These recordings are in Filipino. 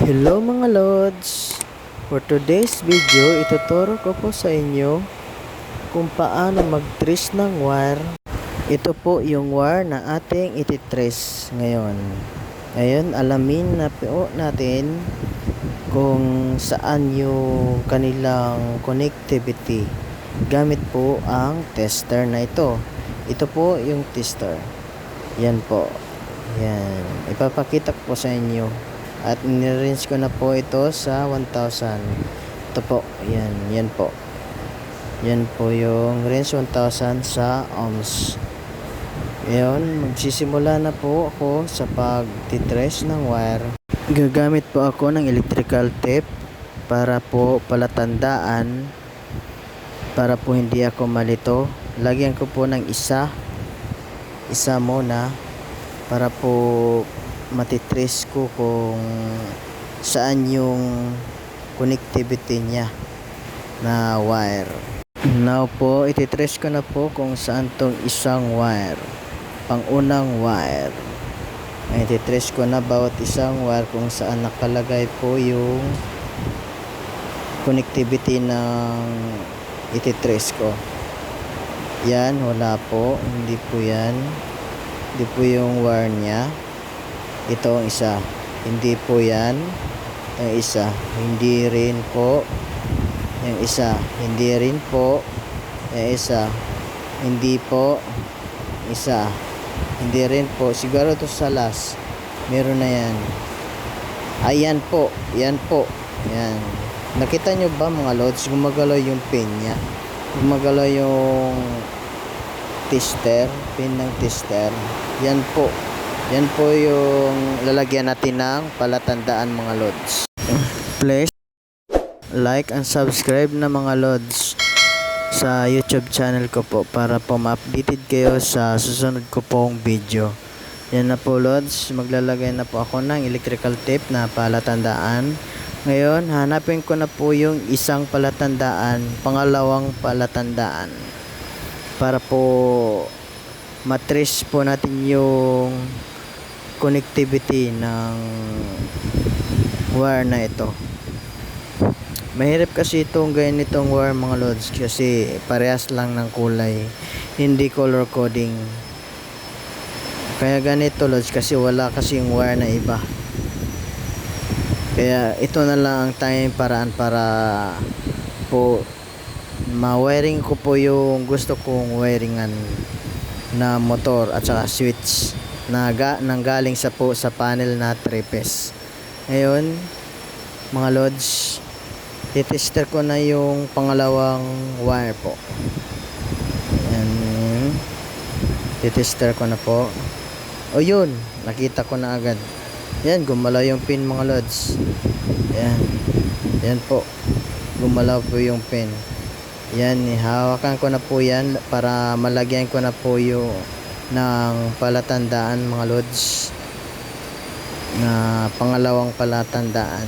Hello mga Lods! For today's video, ituturo ko po sa inyo kung paano mag-trace ng wire. Ito po yung wire na ating ititrace ngayon. Ngayon, alamin na po natin kung saan yung kanilang connectivity gamit po ang tester na ito. Ito po yung tester. Yan po. Yan. Ipapakita ko po sa inyo. At nirinse ko na po ito sa 1,000. Ito po. Yan. Yan po. Yan po yung range 1,000 sa ohms. Ngayon, magsisimula na po ako sa pag-titrace ng wire. Gagamit po ako ng electrical tape para po palatandaan para po hindi ako malito. Lagyan ko po ng isa isa muna para po matitrace ko kung saan yung connectivity niya na wire. Now po, ititrace ko na po kung saan tong isang wire. Pangunang wire. Ititrace ko na bawat isang wire kung saan nakalagay po yung connectivity ng ititrace ko. Yan, wala po. Hindi po yan. Hindi po yung wire niya. Ito ang isa. Hindi po yan. Yung isa. Hindi rin po. Yung isa. Hindi rin po. Yung isa. Hindi po. Isa. Hindi rin po. Siguro to sa last. Meron na yan. Ayan po. Yan po. Yan. Nakita nyo ba mga lods? Gumagalaw yung pin niya. Gumagalaw yung tester. Pin ng tester. Yan po. Yan po yung lalagyan natin ng palatandaan mga lods. Please like and subscribe na mga lods sa YouTube channel ko po para po ma-updated kayo sa susunod ko pong video. Yan na po lods, maglalagay na po ako ng electrical tape na palatandaan. Ngayon, hanapin ko na po yung isang palatandaan, pangalawang palatandaan para po matrace po natin yung connectivity ng wire na ito. Mahirap kasi itong ganitong wire mga lods kasi parehas lang ng kulay. Hindi color coding. Kaya ganito lods kasi wala kasi yung wire na iba. Kaya ito na lang ang tanging paraan para po ma-wiring ko po yung gusto kong wiringan na motor at saka switch na ga, nanggaling sa po sa panel na tripes. Ngayon, mga lods, titester ko na yung pangalawang wire po. Ayan. Titester ko na po. O yun, nakita ko na agad. Yan, gumalaw yung pin mga lods. Yan. Yan po. Gumalaw po yung pin. Yan, hawakan ko na po yan para malagyan ko na po yung ng palatandaan mga lods na pangalawang palatandaan.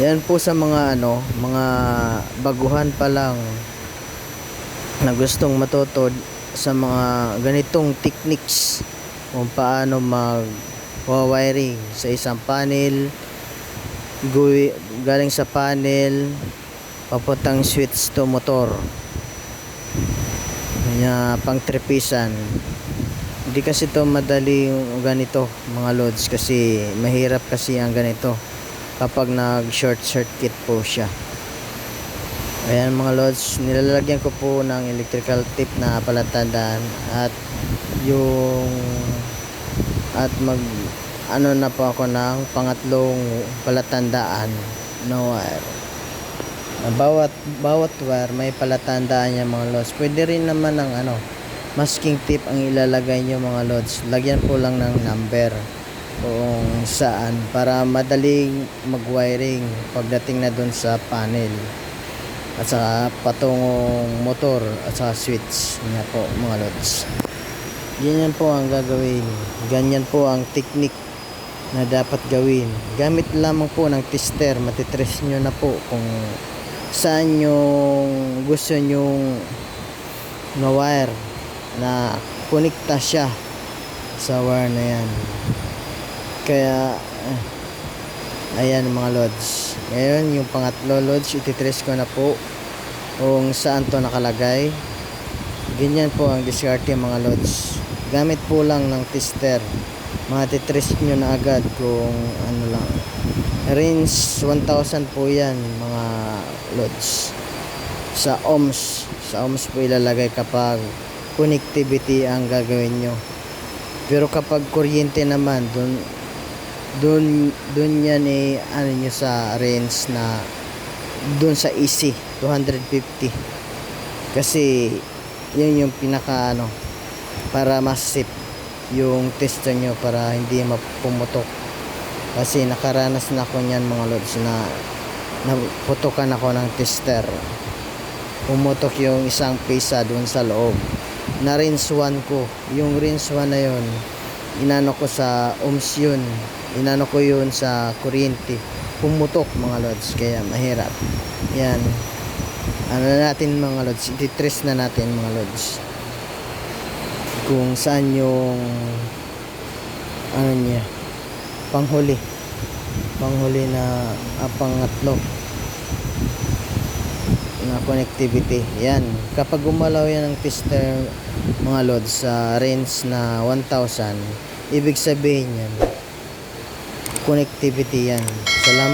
Yan po sa mga ano mga baguhan pa lang na gustong matuto sa mga ganitong techniques kung paano mag wiring sa isang panel galing sa panel papuntang switch to motor na pang tripisan hindi kasi to madali yung ganito mga loads kasi mahirap kasi ang ganito kapag nag short circuit po siya. Ayan mga loads nilalagyan ko po ng electrical tip na palatandaan at yung at mag ano na po ako ng pangatlong palatandaan na wire bawat bawat wire may palatandaan niya mga lods pwede rin naman ng ano masking tip ang ilalagay niyo mga lods lagyan po lang ng number kung saan para madaling mag-wiring pagdating na dun sa panel. At saka patungong motor at saka switch niya po mga lods ganyan po ang gagawin. Ganyan po ang technique na dapat gawin. Gamit lamang po ng tester matitrace nyo na po kung saan yung gusto nyong na wire na konekta siya sa wire na yan kaya eh, Ayan mga lods. Ngayon yung pangatlo lods, ititrace ko na po kung saan to nakalagay. Ganyan po ang diskarte mga lods. Gamit po lang ng tester. Matitrace nyo na agad kung ano lang. Range 1000 po yan mga lods. Sa ohms. Sa ohms po ilalagay kapag connectivity ang gagawin nyo. Pero kapag kuryente naman, dun dun dun yan eh ano nyo sa range na dun sa easy 250 kasi yun yung pinaka ano para mas safe yung tester nyo para hindi mapumutok. Kasi nakaranas na ako niyan mga lods na naputokan ako ng tester. Pumutok yung isang pisa dun sa loob. Na rinse 1 ko. Yung rinse 1 na yun inano ko sa ohms yun. Inano ko yun sa kuryente. Pumutok mga lods kaya mahirap. Yan. Ano na natin mga lods? Ititrace na natin mga lods kung saan yung ano niya panghuli. Panghuli na ah, pangatlo. Na connectivity. Yan. Kapag gumalaw yan ng tester mga lods sa range na 1000 ibig sabihin yan connectivity yan. Salamat